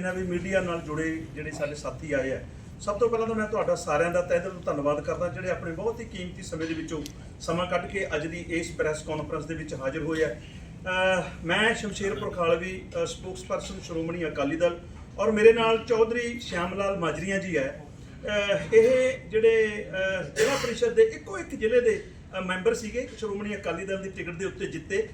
ਇਹਨਾਂ ਵੀ ਮੀਡੀਆ ਨਾਲ ਜੁੜੇ ਜਿਹੜੇ ਸਾਡੇ ਸਾਥੀ ਆਏ ਆ, ਸਭ ਤੋਂ ਪਹਿਲਾਂ ਤਾਂ ਮੈਂ ਤੁਹਾਡਾ ਸਾਰਿਆਂ ਦਾ ਤਹਿ ਦਿਲੋਂ ਧੰਨਵਾਦ ਕਰਦਾ, ਜਿਹੜੇ ਆਪਣੇ ਬਹੁਤ ਹੀ ਕੀਮਤੀ ਸਮੇਂ ਦੇ ਵਿੱਚੋਂ ਸਮਾਂ ਕੱਢ ਕੇ ਅੱਜ ਦੀ ਇਸ ਪ੍ਰੈਸ ਕਾਨਫਰੰਸ ਦੇ ਵਿੱਚ ਹਾਜ਼ਰ ਹੋਏ ਆ। ਅਹ ਮੈਂ ਸ਼ਮਸ਼ੇਰਪੁਰ ਖਾਲਵੀ ਸਪੋਕਸਪਰਸਨ ਸ਼੍ਰੋਮਣੀ ਅਕਾਲੀ ਦਲ ਔਰ ਮੇਰੇ ਨਾਲ ਚੌਧਰੀ ਸ਼ਿਆਮ ਲਾਲ ਮਾਜਰੀਆ ਜੀ ਹੈ। ਇਹ ਜਿਹੜੇ ਜ਼ਿਲ੍ਹਾ ਪਰਿਸ਼ਦ ਦੇ ਇੱਕੋ ਇੱਕ ਜ਼ਿਲ੍ਹੇ ਦੇ ਮੈਂਬਰ ਸੀਗੇ, ਸ਼੍ਰੋਮਣੀ ਅਕਾਲੀ ਦਲ ਦੀ ਟਿਕਟ ਦੇ ਉੱਤੇ ਜਿੱਤੇ।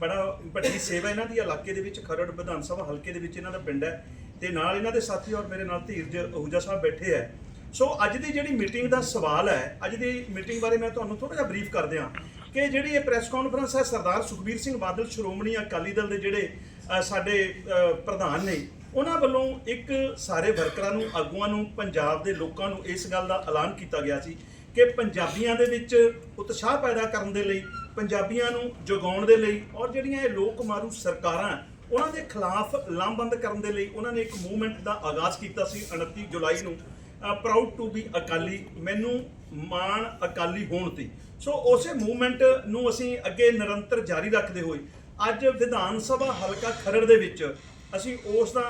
ਬੜਾ ਵੱਡੀ ਸੇਵਾ ਇਹਨਾਂ ਦੀ, ਇਲਾਕੇ ਦੇ ਵਿੱਚ ਖਰੜ ਵਿਧਾਨ ਸਭਾ ਹਲਕੇ ਦੇ ਵਿੱਚ ਇਹਨਾਂ ਦਾ ਪਿੰਡ ਹੈ। ਤੇ ਨਾਲ ਇਹਨਾਂ ਦੇ ਸਾਥੀ ਔਰ ਮੇਰੇ ਨਾਲ ਧੀਰਜ ਅਹੂਜਾ ਸਾਹਿਬ ਬੈਠੇ ਹੈ। ਸੋ ਅੱਜ ਦੀ ਜਿਹੜੀ ਮੀਟਿੰਗ ਦਾ ਸਵਾਲ ਹੈ, ਅੱਜ ਦੀ ਮੀਟਿੰਗ ਬਾਰੇ ਮੈਂ ਤੁਹਾਨੂੰ ਥੋੜਾ ਜਿਹਾ ਬਰੀਫ ਕਰ ਦਿਆਂ ਕਿ ਜਿਹੜੀ ਇਹ ਪ੍ਰੈਸ ਕਾਨਫਰੰਸ ਹੈ, ਸਰਦਾਰ ਸੁਖਬੀਰ ਸਿੰਘ ਬਾਦਲ, ਸ਼੍ਰੋਮਣੀ ਅਕਾਲੀ ਦਲ ਦੇ ਜਿਹੜੇ ਸਾਡੇ ਪ੍ਰਧਾਨ ਨੇ, ਉਹਨਾਂ ਵੱਲੋਂ ਇੱਕ ਸਾਰੇ ਵਰਕਰਾਂ ਨੂੰ, ਆਗੂਆਂ ਨੂੰ, ਪੰਜਾਬ ਦੇ ਲੋਕਾਂ ਨੂੰ ਇਸ ਗੱਲ ਦਾ ਐਲਾਨ ਕੀਤਾ ਗਿਆ ਸੀ ਕਿ ਪੰਜਾਬੀਆਂ ਦੇ ਵਿੱਚ ਉਤਸ਼ਾਹ ਪੈਦਾ ਕਰਨ ਦੇ ਲਈ ਪੰਜਾਬੀਆਂ ਨੂੰ ਜਗਾਉਣ ਦੇ ਲਈ ਔਰ ਜਿਹੜੀਆਂ ਇਹ ਲੋਕ ਮਾਰੂ ਸਰਕਾਰਾਂ ਉਹਨਾਂ ਦੇ ਖਿਲਾਫ ਲਾਮਬੰਦ ਕਰਨ ਦੇ ਲਈ ਉਹਨਾਂ ਨੇ ਇੱਕ ਮੂਵਮੈਂਟ ਦਾ ਆਗਾਜ਼ ਕੀਤਾ ਸੀ 29 ਜੁਲਾਈ ਨੂੰ। ਪ੍ਰਾਊਡ ਟੂ ਬੀ ਅਕਾਲੀ, ਮੈਨੂੰ ਮਾਣ ਅਕਾਲੀ ਹੋਣ ਤੇ। ਸੋ ਉਸੇ ਮੂਵਮੈਂਟ ਨੂੰ ਅਸੀਂ ਅੱਗੇ ਨਿਰੰਤਰ ਜਾਰੀ ਰੱਖਦੇ ਹੋਏ, ਅੱਜ ਵਿਧਾਨ ਸਭਾ ਹਲਕਾ ਖਰੜ ਦੇ ਵਿੱਚ ਅਸੀਂ ਉਸ ਦਾ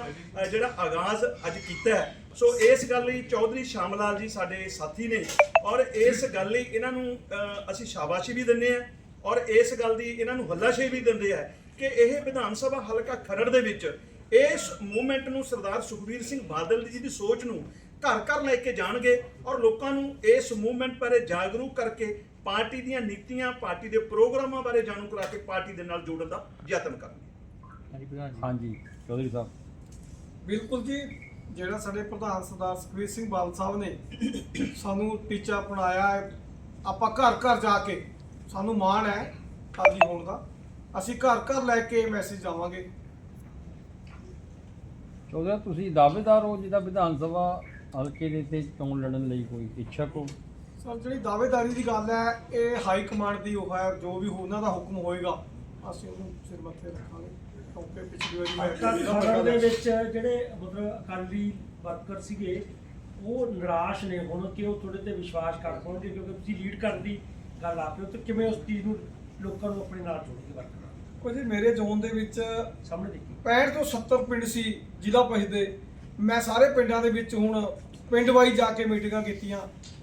ਜਿਹੜਾ ਆਗਾਜ਼ ਅੱਜ ਕੀਤਾ ਹੈ। ਸੋ ਇਸ ਗੱਲ ਲਈ ਚੌਧਰੀ ਸ਼ਾਮ ਲਾਲ ਜੀ ਸਾਡੇ ਸਾਥੀ ਨੇ ਔਰ ਇਸ ਗੱਲ ਲਈ ਇਹਨਾਂ ਨੂੰ ਅਸੀਂ ਸ਼ਾਬਾਸ਼ੀ ਵੀ ਦਿੰਦੇ ਆ ਔਰ ਇਸ ਗੱਲ ਦੀ ਇਹਨਾਂ ਨੂੰ ਹੱਲਾਸ਼ੇਰੀ ਵੀ ਦਿੰਦੇ ਆ ਕਿ ਇਹ ਵਿਧਾਨ ਸਭਾ ਹਲਕਾ ਖਰੜ ਦੇ ਵਿੱਚ ਇਸ ਮੂਵਮੈਂਟ ਨੂੰ ਸਰਦਾਰ ਸੁਖਬੀਰ ਸਿੰਘ ਬਾਦਲ ਜੀ ਦੀ ਸੋਚ ਨੂੰ ਘਰ ਘਰ ਲੈ ਕੇ ਜਾਣਗੇ ਔਰ ਲੋਕਾਂ ਨੂੰ ਇਸ ਮੂਵਮੈਂਟ ਬਾਰੇ ਜਾਗਰੂਕ ਕਰਕੇ ਪਾਰਟੀ ਦੀਆਂ ਨੀਤੀਆਂ ਪਾਰਟੀ ਦੇ ਪ੍ਰੋਗਰਾਮਾਂ ਬਾਰੇ ਜਾਣੂ ਕਰਾ ਕੇ ਪਾਰਟੀ ਦੇ ਨਾਲ ਜੋੜਨ ਦਾ ਯਤਨ ਕਰਨਗੇ। ਹਾਂਜੀ ਚੌਧਰੀ ਸਾਹਿਬ। ਬਿਲਕੁਲ ਜੀ ਜਿਹੜਾ ਸਾਡੇ ਪ੍ਰਧਾਨ ਸਰਦਾਰ ਸੁਖਬੀਰ ਸਿੰਘ ਬਾਦਲ ਸਾਹਿਬ ਨੇ ਸਾਨੂੰ ਟੀਚਾ ਅਪਣਾਇਆ ਹੈ ਆਪਾਂ ਘਰ ਘਰ ਜਾ ਕੇ ਸਾਨੂੰ ਮਾਣ ਹੈ ਕਾਜੀ ਹੋਣ ਦਾ। ਅਸੀਂ ਘਰ ਘਰ ਲੈ ਕੇ ਮੈਸੇਜ ਜਾਵਾਂਗੇ। ਚੌਧਰੀ ਤੁਸੀਂ ਦਾਅਵੇਦਾਰ ਹੋ ਜਿਹਦਾ ਵਿਧਾਨ ਸਭਾ ਹਲਕੇ ਦੇ ਤੇ ਚੋਣ ਲੜਨ ਲਈ ਕੋਈ ਇੱਛਕ ਹੋ ਸਰ ਜਿਹੜੀ ਦਾਅਵੇਦਾਰੀ ਦੀ ਗੱਲ ਹੈ ਇਹ ਹਾਈ ਕਮਾਂਡ ਦੀ ਉਹ ਹੈ ਜੋ ਵੀ ਉਹਨਾਂ ਦਾ ਹੁਕਮ ਹੋਏਗਾ। ਅਸੀਂ ਉਹਨੂੰ ਸਿਰ ਮੱਥੇ ਰੱਖਾਂਗੇ। ਕਿਉਂਕਿ ਪਿਛਲੀ ਵਾਰੀ ਮੈਂ ਦਲ ਦੇ ਵਿੱਚ ਜਿਹੜੇ ਮਤਲਬ ਅਕਾਲੀ ਵਰਕਰ ਸੀਗੇ ਉਹ ਨਿਰਾਸ਼ ਨੇ। ਹੁਣ ਕਿ ਉਹ ਤੁਹਾਡੇ ਤੇ ਵਿਸ਼ਵਾਸ ਕਰ ਪਾਉਣਗੇ ਕਿਉਂਕਿ ਤੁਸੀਂ ਲੀਡ ਕਰਨ ਦੀ ਗੱਲ ਆ ਹੋ ਤੇ ਕਿਵੇਂ ਉਸ ਚੀਜ਼ ਨੂੰ ਲੋਕਾਂ ਨੂੰ ਆਪਣੇ ਨਾਲ ਜੋੜੋਗੇ ਵਰਕਰ ਕੋਈ ਜੀ ਮੇਰੇ ਜ਼ੋਨ ਦੇ ਵਿੱਚ ਸਾਹਮਣੇ ਦੇਖੀ। 65 ਤੋਂ 70 ਪਿੰਡ ਸੀ ਜ਼ਿਲ੍ਹਾ ਪਰਿਸ਼ਦ ਦੇ। ਮੈਂ ਸਾਰੇ ਪਿੰਡਾਂ ਦੇ ਵਿੱਚ ਹੁਣ ਪਿੰਡ ਵਾਈ ਜਾ ਕੇ ਮੀਟਿੰਗਾਂ ਕੀਤੀਆਂ।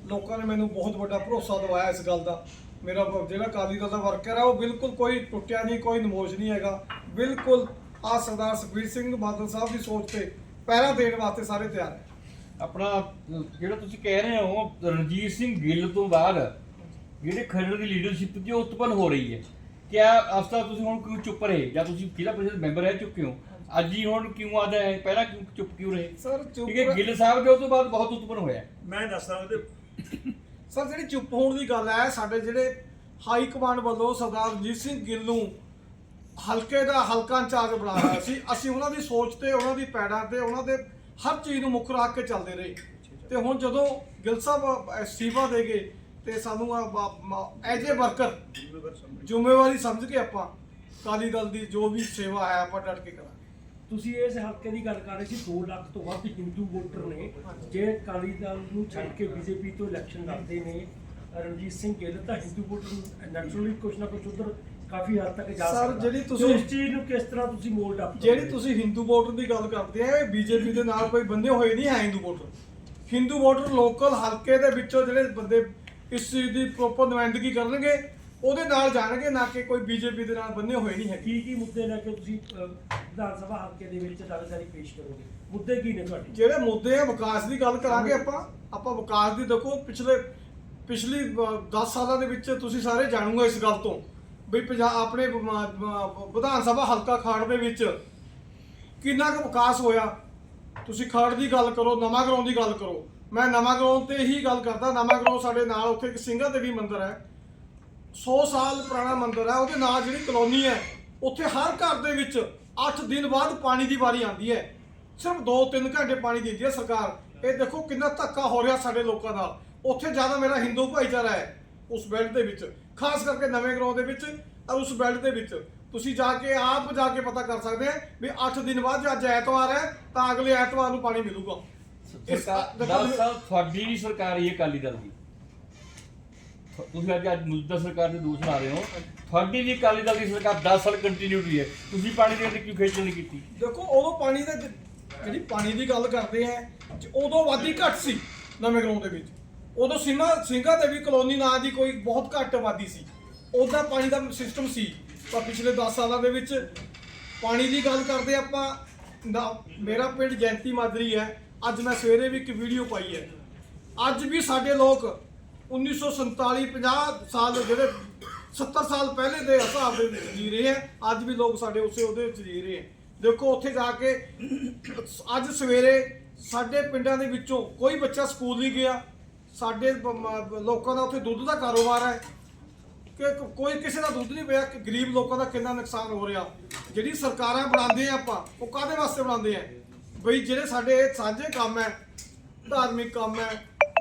ਲੋਕਾਂ ਨੇ ਮੈਨੂੰ ਬਹੁਤ ਵੱਡਾ ਭਰੋਸਾ ਦਿਵਾਇਆ ਇਸ ਗੱਲ ਦਾ। ਮੇਰਾ ਜਿਹੜਾ ਅਕਾਲੀ ਦਲ ਦਾ ਵਰਕਰ ਹੈ ਉਹ ਬਿਲਕੁਲ ਕੋਈ ਟੁੱਟਿਆ ਨਹੀਂ ਕੋਈ ਨਮੋਸ਼ ਨਹੀਂ ਹੈਗਾ। ਬਿਲਕੁਲ ਆ ਸਰਦਾਰ ਸੁਖਬੀਰ ਸਿੰਘ ਬਾਦਲ ਸਾਹਿਬ ਦੀ ਸੋਚ ਤੇ ਪਹਿਰਾ ਦੇਣ ਵਾਸਤੇ ਸਾਰੇ ਤਿਆਰ ਹੈ ਆਪਣਾ ਜਿਹੜਾ ਤੁਸੀਂ ਕਹਿ ਰਹੇ ਹੋ ਰਣਜੀਤ ਸਿੰਘ ਗਿੱਲ ਤੋਂ ਬਾਅਦ ਜਿਹੜੇ ਖਰੜ ਦੀ ਲੀਡਰਸ਼ਿਪ ਜੋ ਉਤਪਨ ਹੋ ਰਹੀ ਹੈ ਕਿਆ ਅਫਸਰ ਤੁਸੀਂ ਹੁਣ ਕਿਉਂ ਚੁੱਪ ਰਹੇ? ਜਾਂ ਤੁਸੀਂ ਜ਼ਿਲ੍ਹਾ ਪ੍ਰੀਸ਼ਦ ਮੈਂਬਰ ਰਹਿ ਚੁੱਕੇ ਹੋ। ਅੱਜ ਹੀ ਹੁਣ ਕਿਉਂ ਆਦਾ ਹੈ ਪਹਿਲਾਂ ਕਿਉਂ ਚੁੱਪ ਕਿਉਂ ਰਹੇ? ਸਰ ਚੁੱਪ ਠੀਕ ਹੈ ਗਿੱਲ ਸਾਹਿਬ ਦੇ ਉਸ ਤੋਂ ਬਾਅਦ ਬਹੁਤ ਉਤਪਨ ਹੋਇਆ ਮੈਂ ਦੱਸਦਾ ਉਹਦੇ ਸਰ ਜਿਹੜੀ ਚੁੱਪ ਹੋਣ ਦੀ ਗੱਲ ਹੈ ਸਾਡੇ ਜਿਹੜੇ ਹਾਈ ਕਮਾਂਡ ਵੱਲੋਂ ਸਰਦਾਰ ਰਣਜੀਤ ਸਿੰਘ ਗਿੱਲ ਨੂੰ ਹਲਕੇ ਦਾ ਹਲਕਾ ਇੰਚਾਰਜ ਬਣਾਇਆ ਸੀ ਅਸੀਂ ਉਹਨਾਂ ਦੀ ਸੋਚ ਤੇ ਉਹਨਾਂ ਦੀ ਪੈੜਾਂ ਤੇ ਉਹਨਾਂ ਦੇ ਹਰ ਚੀਜ਼ ਨੂੰ ਮੁੱਖ ਰੱਖ ਕੇ ਚੱਲਦੇ ਰਹੇ। ਤੇ ਹੁਣ ਜਦੋਂ ਗਿੱਲ ਸਾਹਿਬ ਅਸਤੀਫਾ ਦੇ ਗਏ ਤੇ ਸਾਨੂੰ ਐਜ ਏ ਵਰਕਰ ਜ਼ਿੰਮੇਵਾਰੀ ਸਮਝ ਕੇ ਆਪਾਂ ਅਕਾਲੀ ਦਲ ਦੀ ਜੋ ਵੀ ਸੇਵਾ ਹੈ ਆਪਾਂ ਡਟ ਕੇ ਕਰਾਂਗੇ। ਤੁਸੀਂ ਇਸ ਹਲਕੇ ਦੀ ਗੱਲ ਕਰ ਰਹੇ ਸੀ 2 ਲੱਖ ਤੋਂ ਵੱਧ ਹਿੰਦੂ ਵੋਟਰ ਨੇ। ਜੇ ਅਕਾਲੀ ਦਲ ਨੂੰ ਛੱਡ ਕੇ ਬੀਜੇਪੀ ਤੋਂ ਇਲੈਕਸ਼ਨ ਲੜਦੇ ਨੇ ਰਣਜੀਤ ਸਿੰਘ ਗਿੱਲ ਤਾਂ ਹਿੰਦੂ ਵੋਟਰ ਨੈਚੁਰਲੀ ਕੁਛ ਨਾ ਕੁਛ ਉਧਰ ਕਾਫੀ ਹੱਦ ਤੱਕ ਜਾ ਸਕਦਾ। ਜਿਹੜੀ ਤੇ ਤੁਸੀਂ- ਉਸ ਚੀਜ਼ ਨੂੰ ਕਿਸ ਤਰ੍ਹਾਂ ਤੁਸੀਂ ਮੋਲਡ ਅਪ ਜਿਹੜੀ ਤੁਸੀਂ ਹਿੰਦੂ ਵੋਟਰ ਦੀ ਗੱਲ ਕਰਦੇ ਆ ਇਹ ਬੀਜੇਪੀ ਦੇ ਨਾਲ ਕੋਈ ਬੰਦੇ ਹੋਏ ਨਹੀਂ ਹੈ Hindu voter Hindu voter local ਹਲਕੇ ਦੇ ਵਿੱਚੋਂ ਜਿਹੜੇ ਬੰਦੇ ਇਸ ਚੀਜ਼ ਦੀ ਪ੍ਰੋਪਰ ਨੁਮਾਇੰਦਗੀ ਕਰਨਗੇ ਉਹਦੇ ਨਾਲ ਜਾਣਗੇ ਨਾ ਕਿ ਕੋਈ ਬੀਜੇਪੀ ਦੇ ਨਾਲ ਬੰਨੇ ਹੋਏ ਨਹੀਂ ਹੈਗੇ। ਕੀ ਕੀ ਮੁੱਦੇ ਲੈ ਕੇ ਤੁਸੀਂ ਅਹ, ਵਿਧਾਨ ਸਭਾ ਹਲਕੇ ਦੇ ਵਿੱਚ ਦਾਅਵੇਦਾਰੀ ਪੇਸ਼ ਕਰੋਗੇ? ਮੁੱਦੇ ਕੀ ਨੇ ਤੁਹਾਡੇ? ਜਿਹੜੇ ਮੁੱਦੇ ਆ ਵਿਕਾਸ ਦੀ ਗੱਲ ਕਰਾਂਗੇ ਆਪਾਂ। ਆਪਾਂ ਵਿਕਾਸ ਦੀ ਦੇਖੋ ਪਿਛਲੇ ਪਿਛਲੀ 10 ਸਾਲਾਂ ਦੇ ਵਿੱਚ ਤੁਸੀਂ ਸਾਰੇ ਜਾਣੂਗੇ ਇਸ ਗੱਲ ਤੋਂ ਵੀ ਪੰਜਾਬ ਆਪਣੇ ਵਿਧਾਨ ਸਭਾ ਹਲਕਾ ਖਾੜ ਦੇ ਵਿੱਚ ਕਿੰਨਾ ਕੁ ਵਿਕਾਸ ਹੋਇਆ। ਤੁਸੀਂ ਖਾੜ ਦੀ ਗੱਲ ਕਰੋ ਨਵਾਂ ਗਰਾਉਂ ਦੀ ਗੱਲ ਕਰੋ। ਮੈਂ ਨਵਾਂ ਗਰਾਉਂ ਤੇ ਹੀ ਗੱਲ ਕਰਦਾ, ਨਵਾਂ ਗਰਾਉਂ ਸਾਡੇ ਨਾਲ ਉੱਥੇ ਇੱਕ ਸਿੰਘਾਂ ਦੇਵੀ ਮੰਦਿਰ ਹੈ। 100 ਸਾਲ ਪੁਰਾਣਾ ਮੰਦਿਰ ਹੈ, ਉਹਦੇ ਨਾਲ ਜਿਹੜੀ ਕਲੋਨੀ ਹੈ, ਉੱਥੇ ਹਰ ਘਰ ਦੇ ਵਿੱਚ 8 ਦਿਨ ਬਾਅਦ ਪਾਣੀ ਦੀ ਵਾਰੀ ਆਉਂਦੀ ਹੈ। ਸਿਰਫ 2-3 ਘੰਟੇ ਪਾਣੀ ਦਿੰਦੀ ਹੈ ਸਰਕਾਰ। ਇਹ ਦੇਖੋ ਕਿੰਨਾ ਧੱਕਾ ਹੋ ਰਿਹਾ ਸਾਡੇ ਲੋਕਾਂ ਨਾਲ। ਉੱਥੇ ਜ਼ਿਆਦਾ ਮੇਰਾ ਹਿੰਦੂ ਭਾਈਚਾਰਾ ਹੈ, ਉਸ ਬੈਲਟ ਦੇ ਵਿੱਚ। ਖਾਸ ਕਰਕੇ ਨਵੇਂ ਗਰਾਉਂ ਦੇ ਵਿੱਚ ਔਰ ਉਸ ਬੈਲਟ ਦੇ ਵਿੱਚ। ਤੁਸੀਂ ਜਾ ਕੇ ਆਪ ਜਾ ਕੇ ਪਤਾ ਕਰ ਸਕਦੇ ਆ ਵੀ 8 ਦਿਨ ਬਾਅਦ ਜੇ ਅੱਜ ਐਤਵਾਰ ਹੈ, ਤਾਂ ਅਗਲੇ ਐਤਵਾਰ ਨੂੰ ਪਾਣੀ ਮਿਲੂਗਾ। ਸਰਕਾਰ ਤੁਹਾਡੀ ਵੀ ਸਰਕਾਰ ਹੀ ਹੈ ਅਕਾਲੀ ਦਲ ਦੀ। ਤੁਸੀਂ ਅੱਜ ਅੱਜ ਮੌਜੂਦਾ ਸਰਕਾਰ ਦੇ ਦੋਸ਼ ਲਾ ਰਹੇ ਹੋ। ਤੁਹਾਡੀ ਵੀ ਅਕਾਲੀ ਦਲ ਦੀ ਸਰਕਾਰ 10 ਸਾਲ ਕੰਟੀਨਿਊ ਰਹੀ ਹੈ। ਤੁਸੀਂ ਪਾਣੀ ਦੇ ਕਿਉਂ ਖੇਚਲ ਨਹੀਂ ਕੀਤੀ? ਦੇਖੋ ਉਦੋਂ ਪਾਣੀ ਦਾ ਜ- ਜਿਹੜੀ ਪਾਣੀ ਦੀ ਗੱਲ ਕਰਦੇ ਆ ਜ- ਉਦੋਂ ਆਬਾਦੀ ਘੱਟ ਸੀ ਨਵੇਂ ਗਰਾਊਂਡ ਦੇ ਵਿੱਚ। ਉਦੋਂ ਸਿੰਘਾ ਸਿੰਘਾ ਦੇਵੀ ਕਲੋਨੀ ਨਾਂ ਦੀ ਕੋਈ ਬਹੁਤ ਘੱਟ ਆਬਾਦੀ ਸੀ। ਉਹਦਾ ਪਾਣੀ ਦਾ ਸਿਸਟਮ ਸੀ। ਪਰ ਪਿਛਲੇ 10 ਸਾਲਾਂ ਦੇ ਵਿੱਚ ਪਾਣੀ ਦੀ ਗੱਲ ਕਰਦੇ ਆਪਾਂ ਨਾ- ਮੇਰਾ ਪਿੰਡ ਜੈਂਤੀ ਮਾਦਰੀ ਹੈ। ਅੱਜ ਮੈਂ ਸਵੇਰੇ ਵੀ ਇੱਕ ਵੀਡੀਓ ਪਾਈ ਹੈ। ਅੱਜ ਵੀ ਸਾਡੇ ਲੋਕ 1947 50 ਸਾਲ ਜਿਹੜੇ 70 ਸਾਲ ਪਹਿਲੇ ਦੇ ਹਿਸਾਬ ਦੇ ਵਿੱਚ ਜੀ ਰਹੇ ਹੈ, ਅੱਜ ਵੀ ਲੋਕ ਸਾਡੇ ਉਸੇ ਉਹਦੇ ਵਿੱਚ ਜੀ ਰਹੇ ਹੈ। ਦੇਖੋ, ਉੱਥੇ ਜਾ ਕੇ ਅੱਜ ਸਵੇਰੇ ਸਾਡੇ ਪਿੰਡਾਂ ਦੇ ਵਿੱਚੋਂ ਕੋਈ ਬੱਚਾ ਸਕੂਲ ਨਹੀਂ ਗਿਆ। ਸਾਡੇ ਲੋਕਾਂ ਦਾ ਉੱਥੇ ਦੁੱਧ ਦਾ ਕਾਰੋਬਾਰ ਹੈ। ਕਿ ਕੋਈ ਕਿਸੇ ਦਾ ਦੁੱਧ ਨਹੀਂ ਪਿਆ ਕਿ ਗਰੀਬ ਲੋਕਾਂ ਦਾ ਕਿੰਨਾ ਨੁਕਸਾਨ ਹੋ ਰਿਹਾ। ਜਿਹੜੀ ਸਰਕਾਰਾਂ ਬਣਾਉਂਦੇ ਆ ਆਪਾਂ, ਉਹ ਕਾਦੇ ਵਾਸਤੇ ਬਣਾਉਂਦੇ ਆ? ਬਈ ਜਿਹੜੇ ਸਾਡੇ ਸਾਂਝੇ ਕੰਮ ਹੈ ਧਾਰਮਿਕ ਕੰਮ ਹੈ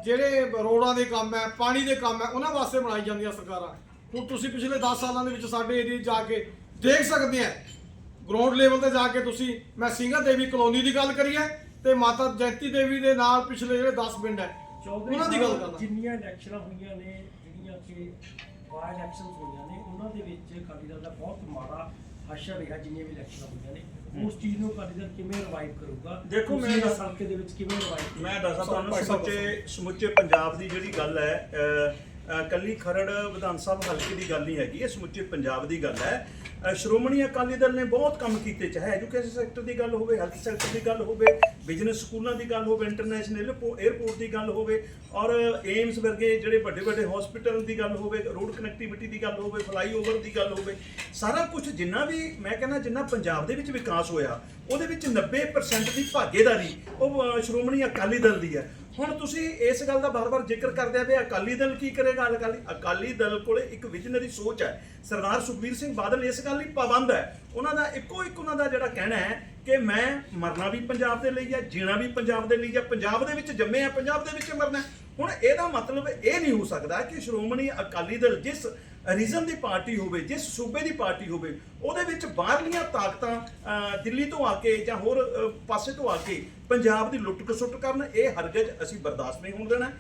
ਜਿਹੜੇ ਰੋਡਾਂ ਦੇ ਕੰਮ ਹੈ ਪਾਣੀ ਦੇ ਕੰਮ ਹੈ ਉਹਨਾਂ ਵਾਸਤੇ ਬਣਾਈ ਜਾਂਦੀਆਂ ਸਰਕਾਰਾਂ। ਹੁਣ ਤੁਸੀਂ ਪਿਛਲੇ 10 ਸਾਲਾਂ ਦੇ ਵਿੱਚ ਸਾਡੇ ਏਰੀਏ ਜਾ ਕੇ ਦੇਖ ਸਕਦੇ ਆ ਗਰਾਊਂਡ ਲੈਵਲ ਤੇ ਜਾ ਕੇ ਤੁਸੀਂ ਮੈਂ ਸਿੰਘਾ ਦੇਵੀ ਕਲੋਨੀ ਦੀ ਗੱਲ ਕਰੀਏ ਤੇ ਮਾਤਾ ਜੈਤੀ ਦੇਵੀ ਦੇ ਨਾਲ ਪਿਛਲੇ ਜਿਹੜੇ 10 ਪਿੰਡ ਹੈ ਉਹਨਾਂ ਦੀ ਗੱਲ ਕਰਦਾ। ਜਿੰਨੀਆਂ ਇਲੈਕਸ਼ਨਾਂ ਹੋਈਆਂ ਨੇ ਜਿਹੜੀਆਂ ਕਿ ਇਲੈਕਸ਼ਨਸ ਹੋਈਆਂ ਨੇ ਉਹਨਾਂ ਦੇ ਵਿੱਚ ਅਕਾਲੀ ਦਲ ਦਾ ਬਹੁਤ ਮਾੜਾ ਹਸ਼ਰ ਰਿਹਾ ਜਿੰਨੀਆਂ ਵੀ ਇਲੈਕਸ਼ਨਾਂ ਹੋਈਆਂ ਨੇ। ਉਸ ਚੀਜ਼ ਨੂੰ ਦਲ ਕਿਵੇਂ ਰਿਵਾਈਵ ਕਰੂਗਾ? ਦੇਖੋ, ਤੁਸੀਂ ਮੈਂ- ਇਸ ਹਲਕੇ ਦੇ ਵਿੱਚ ਕਿਵੇਂ ਰਿਵਾਈਵ ਮੈਂ ਦੱਸਾਂ ਤੁਹਾਨੂੰ ਸਮੁੱਚੇ ਸਮੁੱਚੇ ਪੰਜਾਬ ਦੀ ਜਿਹੜੀ ਗੱਲ ਹੈ ਅ, ਅ, ਕੱਲੀ ਖਰੜ ਵਿਧਾਨ ਸਭਾ ਹਲਕੇ ਦੀ ਗੱਲ ਨਹੀਂ ਹੈਗੀ ਇਹ ਸਮੁੱਚੇ ਪੰਜਾਬ ਦੀ ਗੱਲ ਹੈ। ਸ਼੍ਰੋਮਣੀ ਅਕਾਲੀ ਦਲ ਨੇ ਬਹੁਤ ਕੰਮ ਕੀਤੇ, ਚਾਹੇ ਐਜੂਕੇਸ਼ਨ ਸੈਕਟਰ ਦੀ ਗੱਲ ਹੋਵੇ ਹੈਲਥ ਸੈਕਟਰ ਦੀ ਗੱਲ ਹੋਵੇ ਬਿਜ਼ਨਸ ਸਕੂਲਾਂ ਦੀ ਗੱਲ ਹੋਵੇ ਇੰਟਰਨੈਸ਼ਨਲ 에ਅਰਪੋਰਟ ਦੀ ਗੱਲ ਹੋਵੇ ਔਰ ਏਮਸ ਵਰਗੇ ਜਿਹੜੇ ਵੱਡੇ ਵੱਡੇ ਹਸਪੀਟਲ ਦੀ ਗੱਲ ਹੋਵੇ ਰੋਡ ਕਨੈਕਟੀਵਿਟੀ ਦੀ ਗੱਲ ਹੋਵੇ ਫਲਾਈਓਵਰ ਦੀ ਗੱਲ ਹੋਵੇ, ਸਾਰਾ ਕੁਝ ਜਿੰਨਾ ਵੀ ਮੈਂ ਕਹਿੰਦਾ ਜਿੰਨਾ ਪੰਜਾਬ ਦੇ ਵਿੱਚ ਵਿਕਾਸ ਹੋਇਆ, ਉਹਦੇ ਵਿੱਚ 90% ਦੀ ਭਾਗੀਦਾਰੀ ਉਹ ਸ਼੍ਰੋਮਣੀ ਅਕਾਲੀ ਦਲ ਦੀ ਹੈ। ਹੁਣ ਤੁਸੀਂ ਇਸ ਗੱਲ ਦਾ ਬਾਰ-ਬਾਰ ਜ਼ਿਕਰ ਕਰਦੇ ਆ ਵੀ ਅਕਾਲੀ ਦਲ ਕੀ ਕਰੇਗਾ ਅਕਾਲੀ ਅਕਾਲੀ ਦਲ ਕੋਲੇ ਇੱਕ ਵਿਜ਼ਨਰੀ ਸੋਚ ਹੈ। ਸਰਦਾਰ ਸੁਖਬੀਰ ਸਿੰਘ ਬਾਦਲ ਇਸ ਗੱਲ ਲਈ ਪਾਬੰਦ ਹੈ। ਉਹਨਾਂ ਦਾ ਇੱਕੋ ਇੱਕ ਉਹਨਾਂ ਦਾ ਜਿਹੜਾ ਕਹਿਣਾ ਹੈ ਕਿ ਮੈਂ ਮਰਨਾ ਵੀ ਪੰਜਾਬ ਦੇ ਲਈ ਹੈ, ਜੀਣਾ ਵੀ ਪੰਜਾਬ ਦੇ ਲਈ ਹੈ, ਪੰਜਾਬ ਦੇ ਵਿੱਚ ਜੰਮੇ ਆ ਪੰਜਾਬ ਦੇ ਵਿੱਚ ਮਰਨਾ ਹੁਣ ਇਹਦਾ ਮਤਲਬ ਇਹ ਨਹੀਂ ਹੋ ਸਕਦਾ ਕਿ ਸ਼੍ਰੋਮਣੀ ਅਕਾਲੀ ਦਲ ਜਿਸ ਰੀਜਨ ਦੀ ਪਾਰਟੀ ਹੋਵੇ ਜਿਸ ਸੂਬੇ ਦੀ ਪਾਰਟੀ ਹੋਵੇ, ਉਹਦੇ ਵਿੱਚ ਬਾਹਰਲੀਆਂ ਤਾਕਤਾਂ ਦਿੱਲੀ ਤੋਂ ਆ ਕੇ ਜਾਂ ਹੋਰ ਪਾਸੇ ਤੋਂ ਆ ਕੇ ਪੰਜਾਬ ਦੀ ਲੁੱਟ ਖਸੁੱਟ ਕਰਨ, ਇਹ ਹਰਗਜ਼ ਅਸੀਂ ਬਰਦਾਸ਼ਤ ਨਹੀਂ ਹੋਣ ਦੇਣਾ।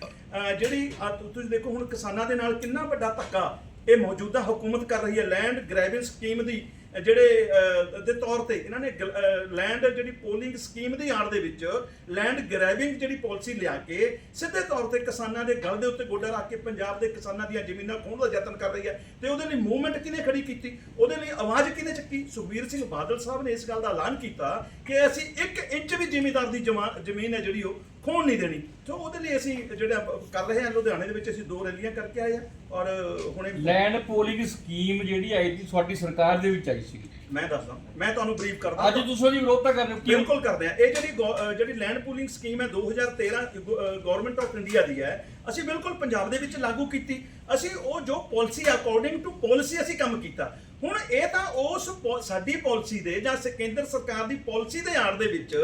ਜਿਹੜੀ ਆਹ ਤੁਸੀਂ ਦੇਖੋ ਹੁਣ ਕਿਸਾਨਾਂ ਦੇ ਨਾਲ ਕਿੰਨਾ ਵੱਡਾ ਧੱਕਾ ਇਹ ਮੌਜੂਦਾ ਹਕੂਮਤ ਕਰ ਰਹੀ ਹੈ ਲੈਂਡ ਗ੍ਰੈਬਿੰਗ ਸਕੀਮ ਦੀ। ਜਿਹੜੇ ਦੇ ਤੌਰ ਤੇ ਇਹਨਾਂ ਨੇ ਲੈਂਡ ਜਿਹੜੀ ਪੋਲਿੰਗ ਸਕੀਮ ਦੀ ਆੜ ਦੇ ਵਿੱਚ ਲੈਂਡ ਗ੍ਰੈਬਿੰਗ ਜਿਹੜੀ ਪਾਲਿਸੀ ਲਿਆ ਕੇ ਸਿੱਧੇ ਤੌਰ ਤੇ ਕਿਸਾਨਾਂ ਦੇ ਗਲ ਦੇ ਉੱਤੇ ਗੋਡਾ ਰੱਖ ਕੇ ਪੰਜਾਬ ਦੇ ਕਿਸਾਨਾਂ ਦੀਆਂ ਜ਼ਮੀਨਾਂ ਖੋਹਣ ਦਾ ਯਤਨ ਕਰ ਰਹੀ ਹੈ ਤੇ ਉਹਦੇ ਲਈ ਮੂਵਮੈਂਟ ਕਿਹਨੇ ਖੜੀ ਕੀਤੀ? ਉਹਦੇ ਲਈ ਆਵਾਜ਼ ਕਿਹਨੇ ਚੱਕੀ? ਸੁਖਬੀਰ ਸਿੰਘ ਬਾਦਲ ਸਾਹਿਬ ਨੇ ਇਸ ਗੱਲ ਦਾ ਐਲਾਨ ਕੀਤਾ ਕਿ ਅਸੀਂ 1 ਇੰਚ ਵੀ ਜ਼ਿਮੀਦਾਰ ਦੀ ਜਮਾ- ਜ਼ਮੀਨ ਹੈ ਜਿਹੜੀ ਉਹ ਖੋਣ ਨਹੀਂ ਦੇਣੀ। ਤੇ ਉਹਦੇ ਲਈ ਅਸੀਂ ਜਿਹੜਾ ਕਰ ਰਹੇ ਹਾਂ ਲੁਧਿਆਣੇ ਦੇ ਵਿੱਚ ਅਸੀਂ ਦੋ ਰੈਲੀਆਂ ਕਰਕੇ ਆਏ ਆ ਔਰ ਹੁਣੇ ਲੈਂਡ ਪੋਲਿੰਗ ਸਕੀਮ ਜਿਹੜੀ ਆਈ ਸੀ ਤੁਹਾਡੀ ਸਰਕਾਰ ਦੇ ਵਿੱਚ ਆਈ ਸੀ ਮੈਂ ਦੱਸਦਾ ਮੈਂ ਤੁਹਾਨੂੰ ਬਰੀਫ ਕਰਦਾ। ਅੱਜ ਤੁਸੀਂ ਉਹਦੀ ਵਿਰੋਧਤਾ ਕਰ ਰਹੇ ਹੋ ਬਿਲਕੁਲ ਕਰਦੇ ਆ ਇਹ ਜਿਹੜੀ ਜਿਹੜੀ ਲੈਂਡ ਪੂਲਿੰਗ ਸਕੀਮ ਹੈ 2013 ਗਵਰਨਮੈਂਟ ਆਫ ਇੰਡੀਆ ਦੀ ਹੈ। ਅਸੀਂ ਬਿਲਕੁਲ ਪੰਜਾਬ ਦੇ ਵਿੱਚ ਲਾਗੂ ਕੀਤੀ। ਅਸੀਂ ਉਹ ਜੋ ਪਾਲਿਸੀ ਅਕੋਰਡਿੰਗ ਟੂ ਪਾਲਿਸੀ ਅਸੀਂ ਕੰਮ ਕੀਤਾ। ਹੁਣ ਇਹ ਤਾਂ ਉਸ ਪੋ- ਸਾਡੀ ਪਾਲਿਸੀ ਦੇ ਜਾਂ ਕੇਂਦਰ ਸਰਕਾਰ ਦੀ ਪਾਲਿਸੀ ਦੇ ਆੜ ਦੇ ਵਿੱਚ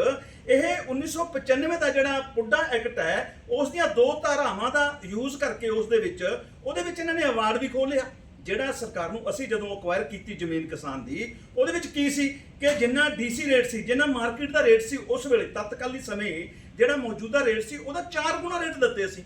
ਇਹ 1995 ਦਾ ਜਿਹੜਾ ਪੁੱਡਾ ਐਕਟ ਹੈ, ਉਸ ਦੀਆਂ ਦੋ ਧਾਰਾਵਾਂ ਦਾ ਯੂਜ਼ ਕਰਕੇ ਉਸ ਦੇ ਵਿੱਚ ਉਹਦੇ ਵਿੱਚ ਇਹਨਾਂ ਨੇ ਅਵਾਰਡ ਵੀ ਖੋਲ੍ਹਿਆ। ਜਿਹੜਾ ਸਰਕਾਰ ਨੂੰ ਅਸੀਂ ਜਦੋਂ ਅਕਵਾਇਰ ਕੀਤੀ ਜ਼ਮੀਨ ਕਿਸਾਨ ਦੀ, ਉਹਦੇ ਵਿੱਚ ਕੀ ਸੀ ਕਿ ਜਿੰਨਾ ਡੀਸੀ ਰੇਟ ਸੀ, ਜਿੰਨਾ ਮਾਰਕੀਟ ਦਾ ਰੇਟ ਸੀ, ਉਸ ਵੇਲੇ ਤਤਕਾਲੀ ਸਮੇਂ ਜਿਹੜਾ ਮੌਜੂਦਾ ਰੇਟ ਸੀ, ਉਹਦਾ 4 ਗੁਣਾ ਰੇਟ ਦਿੱਤੇ ਅਸੀਂ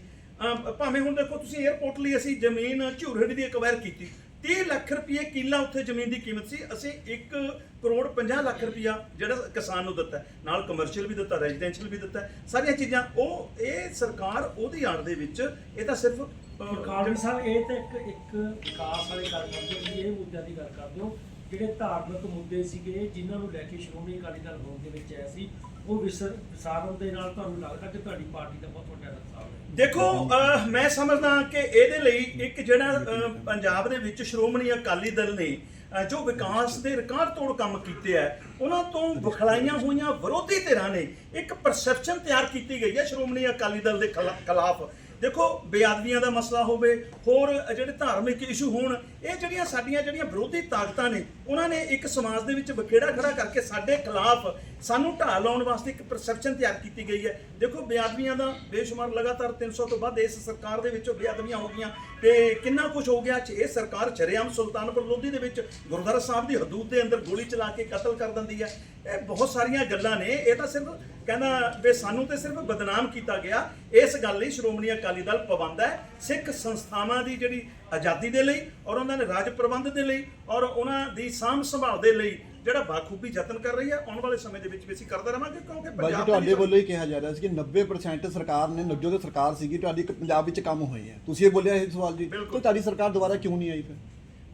ਭਾਵੇਂ ਹੁਣ ਦੇਖੋ ਤੁਸੀਂ 에ਅਰਪੋਰਟ ਲਈ ਅਸੀਂ ਜ਼ਮੀਨ ਝੂਰਹੜੀ ਦੀ ਅਕਵਾਇਰ ਕੀਤੀ 30 ਲੱਖ ਰੁਪਏ ਕਿੱਲਾ ਉੱਥੇ ਜ਼ਮੀਨ ਦੀ ਕੀਮਤ ਸੀ। ਅਸੀਂ 1 ਕਰੋੜ 50 ਲੱਖ ਰੁਪਇਆ ਜਿਹੜਾ ਕਿਸਾਨ ਨੂੰ ਦਿੱਤਾ ਨਾਲ ਕਮਰਸ਼ੀਅਲ ਵੀ ਦਿੱਤਾ ਰੈਜ਼ੀਡੈਂਸ਼ੀਅਲ ਵੀ ਦਿੱਤਾ ਸਾਰੀਆਂ ਚੀਜ਼ਾਂ ਉਹ ਇਹ ਸਰਕਾਰ ਉਹਦੀ ਆੜ ਦੇ ਵਿੱਚ ਇਹ ਤਾਂ ਸਿਰਫ ਅਹ, ਸਾਹਿਬ ਇਹ ਤਾਂ ਇੱਕ ਇੱਕ ਵਿਕਾਸ ਵਾਲੇ ਗੱਲ ਕਰਦੇ ਹੋ ਇਹ ਮੁੱਦਿਆਂ ਦੀ ਗੱਲ ਕਰਦੇ ਹੋ। ਜਿਹੜੇ ਧਾਰਮਿਕ ਮੁੱਦੇ ਸੀਗੇ ਜਿਨ੍ਹਾਂ ਨੂੰ ਲੈ ਕੇ ਸ਼੍ਰੋਮਣੀ ਅਕਾਲੀ ਦਲ ਹੋਂਦ ਦੇ ਵਿੱਚ ਆਇਆ ਸੀ ਉਹ ਵਿਸਰ ਵਿਸਾਰਨ ਦੇ ਨਾਲ ਤੁਹਾਨੂੰ ਲੱਗਦਾ ਕਿ ਤੁਹਾਡੀ ਪਾਰਟੀ ਦਾ ਬਹੁਤ ਵੱਡਾ ਨੁਕਸਾਨ ਹੈ ਦੇਖੋ ਅਹ, ਮੈਂ ਸਮਝਦਾ ਕਿ ਇਹਦੇ ਲਈ ਇੱਕ ਜਿਹੜਾ ਅਹ, ਪੰਜਾਬ ਦੇ ਵਿੱਚ ਸ਼੍ਰੋਮਣੀ ਅਕਾਲੀ ਦਲ ਨੇ ਅਹ, ਜੋ ਵਿਕਾਸ ਦੇ ਰਿਕਾਰਡ ਤੋੜ ਕੰਮ ਕੀਤੇ ਆ ਉਹਨਾਂ ਤੋਂ ਵਿਖਲਾਈਆਂ ਹੋਈਆਂ ਵਿਰੋਧੀ ਧਿਰਾਂ ਨੇ ਇੱਕ ਪਰਸੈਪਸ਼ਨ ਤਿਆਰ ਕੀਤੀ ਗਈ ਹੈ ਸ਼੍ਰੋਮਣੀ ਅਕਾਲੀ ਦਲ ਦੇ ਖਿਲਾ- ਖਿਲਾਫ। ਦੇਖੋ, ਬੇਅਦਬੀਆਂ ਦਾ ਮਸਲਾ ਹੋਵੇ, ਹੋਰ ਜਿਹੜੇ ਧਾਰਮਿਕ ਇਸ਼ੂ ਹੋਣ, ਇਹ ਜਿਹੜੀਆਂ ਸਾਡੀਆਂ ਜਿਹੜੀਆਂ ਵਿਰੋਧੀ ਤਾਕਤਾਂ ਨੇ, ਉਹਨਾਂ ਨੇ ਇੱਕ ਸਮਾਜ ਦੇ ਵਿੱਚ ਬਖੇੜਾ ਖੜਾ ਕਰਕੇ ਸਾਡੇ ਖਿਲਾਫ ਸਾਨੂੰ ਢਾਹ ਲਾਉਣ ਵਾਸਤੇ ਇੱਕ ਪਰਸੈਪਸ਼ਨ ਤਿਆਰ ਕੀਤੀ ਗਈ ਹੈ। ਦੇਖੋ, ਬੇਅਦਬੀਆਂ ਦਾ ਬੇਸ਼ੁਮਾਰ ਲਗਾਤਾਰ 300 ਤੋਂ ਵੱਧ ਇਸ ਸਰਕਾਰ ਦੇ ਵਿੱਚੋਂ ਬੇਅਦਬੀਆਂ ਹੋ ਗਈਆਂ ਤੇ ਕਿੰਨਾ ਕੁਝ ਹੋ ਗਿਆ ਇਹ ਸਰਕਾਰ ਚਰੇਆਮ ਸੁਲਤਾਨਪੁਰ ਲੋਧੀ ਦੇ ਵਿੱਚ ਗੁਰਦੁਆਰਾ ਸਾਹਿਬ ਦੀ ਹਦੂਦ ਦੇ ਅੰਦਰ ਗੋਲੀ ਚਲਾ ਕੇ ਕਤਲ ਕਰ ਦਿੰਦੀ ਹੈ। ਇਹ ਬਹੁਤ ਸਾਰੀਆਂ ਗੱਲਾਂ ਨੇ। ਇਹ ਤਾਂ ਸਿਰਫ ਕਹਿੰਦਾ ਵੀ ਸਾਨੂੰ ਤੇ ਸਿਰਫ ਬਦਨਾਮ ਕੀਤਾ ਗਿਆ। ਇਸ ਗੱਲ ਲਈ ਸ਼੍ਰੋਮਣੀ ਅਕਾਲੀ ਦਲ ਪਾਬੰਦ ਹੈ। ਸਿੱਖ ਸੰਸਥਾਵਾਂ ਦੀ ਜਿਹੜੀ ਆਜ਼ਾਦੀ ਦੇ ਲਈ ਔਰ ਉਹਨਾਂ ਦੇ ਰਾਜ ਪ੍ਰਬੰਧ ਦੇ ਲਈ ਔਰ ਉਹਨਾਂ ਦੀ ਸਾਂਭ ਸੰਭਾਲ ਦੇ ਲਈ ਜਿਹੜਾ ਬਾਖੂਬੀ ਯਤਨ ਕਰ ਰਹੀ ਹੈ ਆਉਣ ਵਾਲੇ ਸਮੇਂ ਦੇ ਵਿੱਚ ਵੀ ਅਸੀਂ ਕਰਦੇ ਰਵਾਂਗੇ ਕਿਉਂਕਿ ਪੰਜਾਬ ਤੁਹਾਡੇ ਵੱਲੋਂ ਹੀ ਕਿਹਾ ਜਾ ਰਿਹਾ ਸੀ ਕਿ 90% ਸਰਕਾਰ ਨੇ ਜੋ ਤੇ ਸਰਕਾਰ ਸੀਗੀ ਤੁਹਾਡੀ ਇੱਕ ਪੰਜਾਬ ਵਿੱਚ ਕੰਮ ਹੋਈ ਹੈ। ਤੁਸੀਂ ਇਹ ਬੋਲਿਆ ਇਹ ਸਵਾਲ ਜੀ। ਤਾਂ ਤੁਹਾਡੀ ਸਰਕਾਰ ਦੁਬਾਰਾ ਕਿਉਂ ਨਹੀਂ ਆਈ ਫਿਰ?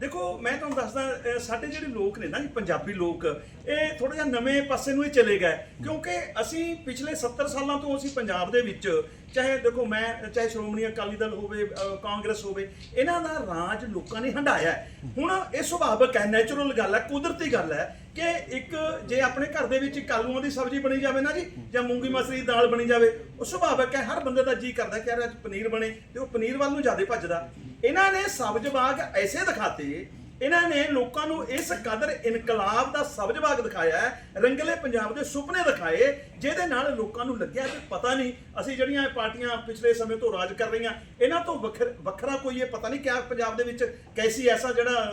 ਦੇਖੋ, ਮੈਂ ਤੁਹਾਨੂੰ ਦੱਸਦਾ ਸਾਡੇ ਜਿਹੜੇ ਲੋਕ ਨੇ ਨਾ ਜੀ ਪੰਜਾਬੀ ਲੋਕ, ਇਹ ਥੋੜਾ ਜਿਹਾ ਨਵੇਂ ਪਾਸੇ ਨੂੰ ਹੀ ਚਲੇ ਗਏ। ਕਿਉਂਕਿ ਅਸੀਂ ਪਿਛਲੇ 70 ਸਾਲਾਂ ਤੋਂ ਅਸੀਂ ਪੰਜਾਬ ਦੇ ਵਿੱਚ ਚਾਹੇ ਦੇਖੋ ਮੈਂ, ਚਾਹੇ ਸ਼੍ਰੋਮਣੀ ਅਕਾਲੀ ਦਲ ਹੋਵੇ, ਅਹ, ਕਾਂਗਰਸ ਹੋਵੇ, ਇਹਨਾਂ ਦਾ ਰਾਜ ਲੋਕਾਂ ਨੇ ਹੰਡਾਇਆ ਹੈ। ਹੁਣ ਇਹ ਸੁਭਾਵਿਕ ਹੈ ਨੈਚੁਰਲ ਗੱਲ ਹੈ, ਕੁਦਰਤੀ ਗੱਲ ਹੈ ਕਿ ਇੱਕ ਜੇ ਆਪਣੇ ਘਰ ਦੇ ਵਿੱਚ ਇੱਕ ਆਲੂਆਂ ਦੀ ਸਬਜ਼ੀ ਬਣੀ ਜਾਵੇ ਨਾ ਜੀ, ਜਾਂ ਮੂੰਗੀ ਮਸਰੀ ਦੀ ਦਾਲ ਬਣੀ ਜਾਵੇ, ਉਹ ਸੁਭਾਵਿਕ ਹੈ, ਹਰ ਬੰਦੇ ਦਾ ਜੀ ਕਰਦਾ ਕਿ ਯਾਰ ਅੱਜ ਪਨੀਰ ਬਣੇ ਤੇ ਉਹ ਪਨੀਰ ਵੱਲ ਨੂੰ ਜ਼ਿਆਦਾ ਭੱਜਦਾ ਇਹਨਾਂ ਨੇ ਸਬਜ਼ ਬਾਗ ਐਸੇ ਦਿਖਾਤੇ ਇਹਨਾਂ ਨੇ ਲੋਕਾਂ ਨੂੰ ਇਸ ਕਦਰ ਇਨਕਲਾਬ ਦਾ ਸਬਜ਼ ਬਾਗ ਦਿਖਾਇਆ ਹੈ, ਰੰਗਲੇ ਪੰਜਾਬ ਦੇ ਸੁਪਨੇ ਦਿਖਾਏ, ਜਿਹਦੇ ਨਾਲ ਲੋਕਾਂ ਨੂੰ ਲੱਗਿਆ ਕਿ ਪਤਾ ਨਹੀਂ ਅਸੀਂ ਜਿਹੜੀਆਂ ਇਹ ਪਾਰਟੀਆਂ ਪਿਛਲੇ ਸਮੇਂ ਤੋਂ ਰਾਜ ਕਰ ਰਹੀਆਂ, ਇਹਨਾਂ ਤੋਂ ਵੱਖਰ ਵੱਖਰਾ ਕੋਈ ਇਹ ਪਤਾ ਨਹੀਂ ਕਿਆ ਪੰਜਾਬ ਦੇ ਵਿੱਚ ਕੈਸੀ ਐਸਾ ਜਿਹੜਾ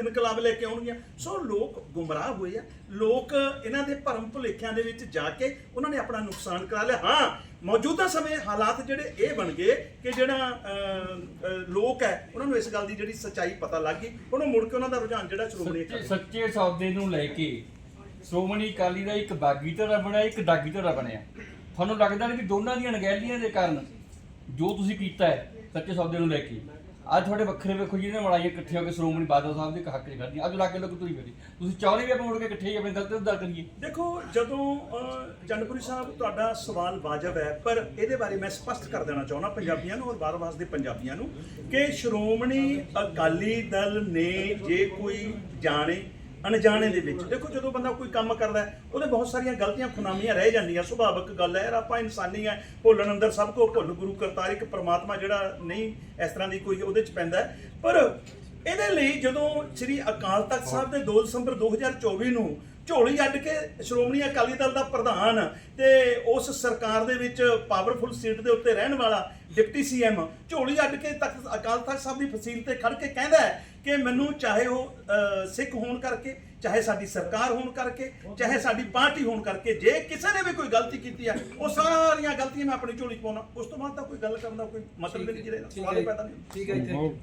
ਇਨਕਲਾਬ ਲੈ ਕੇ ਆਉਣਗੀਆਂ। ਸੋ ਲੋਕ ਗੁੰਮਰਾਹ ਹੋਏ ਆ, ਲੋਕ ਇਹਨਾਂ ਦੇ ਭਰਮ ਭੁਲੇਖਿਆਂ ਦੇ ਵਿੱਚ ਜਾ ਕੇ ਉਹਨਾਂ ਨੇ ਆਪਣਾ ਨੁਕਸਾਨ ਕਰਾ ਲਿਆ। ਹਾਂ ਮੌਜੂਦਾ ਸਮੇਂ ਹਾਲਾਤ ਜਿਹੜੇ ਇਹ ਬਣ ਗਏ ਕਿ ਜਿਹੜਾ ਲੋਕ ਹੈ, ਉਹਨਾਂ ਨੂੰ ਇਸ ਗੱਲ ਦੀ ਜਿਹੜੀ ਸੱਚਾਈ ਪਤਾ ਲੱਗ ਗਈ, ਉਹਨੂੰ ਮੁੜ ਕੇ ਉਹਨਾਂ ਦਾ ਰੁਝਾਨ ਜਿਹੜਾ ਸ਼੍ਰੋਮਣੀ ਸੱਚੇ ਸੱਚੇ ਸੌਦੇ ਨੂੰ ਲੈ ਕੇ ਸ਼੍ਰੋਮਣੀ ਅਕਾਲੀ ਦਾ ਇੱਕ ਬਾਗੀ ਧੜਾ ਬਣਿਆ, ਇੱਕ ਦਾਗੀ ਧੜਾ ਬਣਿਆ। ਤੁਹਾਨੂੰ ਲੱਗਦਾ ਨਹੀਂ ਕਿ ਦੋਨਾਂ ਦੀਆਂ ਅਣਗਹਿਲੀਆਂ ਦੇ ਕਾਰਨ ਜੋ ਤੁਸੀਂ ਕੀਤਾ ਹੈ, ਸੱਚੇ ਸੌਦੇ ਨੂੰ ਲੈ ਕੇ? ਅੱਜ ਤੁਹਾਡੇ ਵੱਖਰੇ ਵੇਖੋ ਜਿਹਨੇ ਮੜਾਈਆਂ ਇਕੱਠੇ ਹੋ ਕੇ ਸ਼੍ਰੋਮਣੀ ਬਾਦਲ ਸਾਹਿਬ ਦੇ ਹੱਕ 'ਚ ਖੜਦੀਆਂ ਅੱਜ ਲੱਗੇ ਲੋਕ ਤੁਰੀ ਫਿਰਦੀ। ਤੁਸੀਂ ਚਾਹੁੰਦੇ ਵੀ ਆਪਾਂ ਮੁੜ ਕੇ ਇਕੱਠੇ ਹੀ ਆਪਣੀ ਗਲਤੀ ਨੂੰ ਦਰ ਕਰੀਏ? ਦੇਖੋ ਜਦੋਂ ਅਹ, ਚੰਨਪੁਰੀ ਸਾਹਿਬ ਤੁਹਾਡਾ ਸਵਾਲ ਵਾਜਬ ਹੈ ਪਰ ਇਹਦੇ ਬਾਰੇ ਮੈਂ ਸਪਸ਼ਟ ਕਰ ਦੇਣਾ ਚਾਹੁੰਦਾ ਪੰਜਾਬੀਆਂ ਨੂੰ ਔਰ ਬਾਰ-ਬਾਰ ਪੰਜਾਬੀਆਂ ਨੂੰ ਕਿ ਸ਼੍ਰੋਮਣੀ ਅਕਾਲੀ ਦਲ ਨੇ ਜੇ ਕੋਈ ਜਾਣੇ ਅਣਜਾਣੇ ਦੇ ਵਿੱਚ। ਦੇਖੋ, ਜਦੋਂ ਬੰਦਾ ਕੋਈ ਕੰਮ ਕਰਦਾ ਉਹਦੇ ਬਹੁਤ ਸਾਰੀਆਂ ਗਲਤੀਆਂ, ਖੁਨਾਮੀਆਂ ਰਹਿ ਜਾਂਦੀਆਂ। ਸੁਭਾਵਿਕ ਗੱਲ ਹੈ, ਯਾਰ ਆਪਾਂ ਇਨਸਾਨੀ ਹੈ, ਭੁੱਲਣ ਅੰਦਰ ਸਭ ਕੋ ਭੁੱਲ, ਗੁਰੂ ਕਰਤਾਰ ਇੱਕ ਪ੍ਰਮਾਤਮਾ ਜਿਹੜਾ ਨਹੀਂ ਇਸ ਤਰ੍ਹਾਂ ਦੀ ਕੋਈ ਉਹਦੇ ਚ ਪੈਂਦਾ ਪਰ ਇਹਦੇ ਲਈ ਜਦੋਂ ਸ੍ਰੀ ਅਕਾਲ ਤਖਤ ਸਾਹਿਬ ਦੇ 2 ਦਸੰਬਰ 2024 ਨੂੰ ਝੋਲੀ ਅੱਡ ਕੇ ਸ਼੍ਰੋਮਣੀ ਅਕਾਲੀ ਦਲ ਦਾ ਪ੍ਰਧਾਨ ਤੇ ਉਸ ਸਰਕਾਰ ਦੇ ਵਿੱਚ ਪਾਵਰਫੁਲ ਸੀਟ ਦੇ ਉੱਤੇ ਰਹਿਣ ਵਾਲਾ ਡਿਪਟੀ ਸੀਐਮ ਝੋਲੀ ਅੱਡ ਕੇ ਤਖਤ ਅਕਾਲ ਤਖਤ ਸਾਹਿਬ ਦੀ ਫਸੀਲ ਤੇ ਖੜ ਕੇ ਕਹਿੰਦਾ ਹੈ ਕਿ ਮੈਨੂੰ ਚਾਹੇ ਉਹ ਸਿੱਖ ਹੋਣ ਕਰਕੇ ਚਾਹੇ ਸਾਡੀ ਸਰਕਾਰ ਹੋਣ ਕਰਕੇ ਚਾਹੇ ਸਾਡੀ ਪਾਰਟੀ ਹੋਣ ਕਰਕੇ ਜੇ ਕਿਸੇ ਨੇ ਵੀ ਕੋਈ ਗਲਤੀ ਕੀਤੀ ਹੈ ਉਹ ਸਾਰੀਆਂ ਗਲਤੀਆਂ ਮੈਂ ਆਪਣੀ ਝੋਲੀ 'ਚ ਪਾਉਣਾ। ਉਸ ਤੋਂ ਬਾਅਦ ਤਾਂ ਕੋਈ ਗੱਲ ਕਰਨ ਦਾ ਕੋਈ ਮਤਲਬ ਹੀ ਨਹੀਂ ਜਿਹੜਾ ਸਵਾਲ ਹੀ ਪੈਦਾ ਨਹੀਂ ਬਹੁਤ